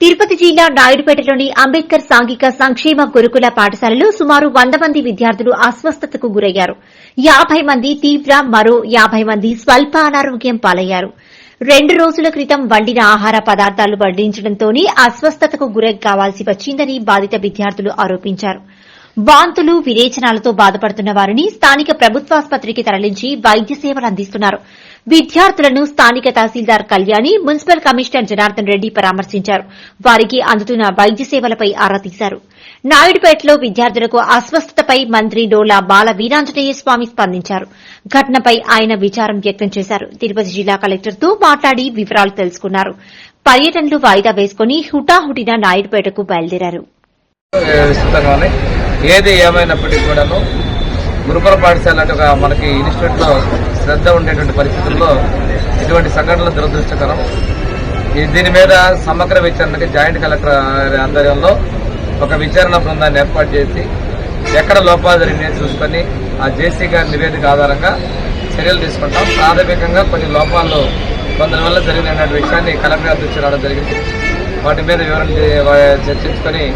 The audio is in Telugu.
తిరుపతి జిల్లా నాయుడుపేటలోని అంబేద్కర్ సాంఘిక సంక్షేమ గురుకుల పాఠశాలలో సుమారు వంద మంది విద్యార్థులు అస్వస్థతకు గురయ్యారు. యాబై మంది తీవ్ర మరో యాబై మంది స్వల్ప అనారోగ్యం పాలయ్యారు. రెండు రోజుల క్రితం వండిన ఆహార పదార్థాలు వడ్డించడంతోనే అస్వస్థతకు గురై కావాల్సి వచ్చిందని బాధిత విద్యార్థులు ఆరోపించారు. వాంతులు విరేచనాలతో బాధపడుతున్న వారిని స్థానిక ప్రభుత్వాసుపత్రికి తరలించి వైద్య సేవలు అందిస్తున్నారు. విద్యార్థులను స్థానిక తహసీల్దార్ కళ్యాణి మున్సిపల్ కమిషనర్ జనార్దన్ రెడ్డి పరామర్శించారు. వారికి అందుతున్న వైద్య సేవలపై ఆరా తీశారు. నాయుడుపేటలో విద్యార్థులకు అస్వస్థతపై మంత్రి డోలా బాల వీరాంజనేయ స్వామి స్పందించారు. ఘటనపై ఆయన విచారం వ్యక్తం చేశారు. తిరుపతి జిల్లా కలెక్టర్తో మాట్లాడి వివరాలు తెలుసుకున్నారు. పర్యటనలు వాయిదా వేసుకుని హుటాహుటిన నాయుడుపేటకు బయలుదేరారు. ఏది ఏమైనప్పటికీ కూడాను గురుకుల పాఠశాల అంటే ఒక మనకి ఇన్స్టిట్యూట్లో శ్రద్ధ ఉండేటువంటి పరిస్థితుల్లో ఇటువంటి సంఘటనలు దురదృష్టకరం. ఈ- దీని మీద సమగ్ర విచారణకి జాయింట్ కలెక్టర్ ఆధ్వర్యంలో ఒక విచారణ బృందాన్ని ఏర్పాటు చేసి ఎక్కడ లోపాలు జరిగినాయి చూసుకొని ఆ జేసీ గారి నివేదిక ఆధారంగా చర్యలు తీసుకుంటాం. ప్రాథమికంగా కొన్ని లోపాలు కొందరి వల్ల జరిగినటువంటి విషయాన్ని కలెక్టర్ గారి దృష్టి రావడం జరిగింది. వాటి మీద వివరణ చర్చించుకొని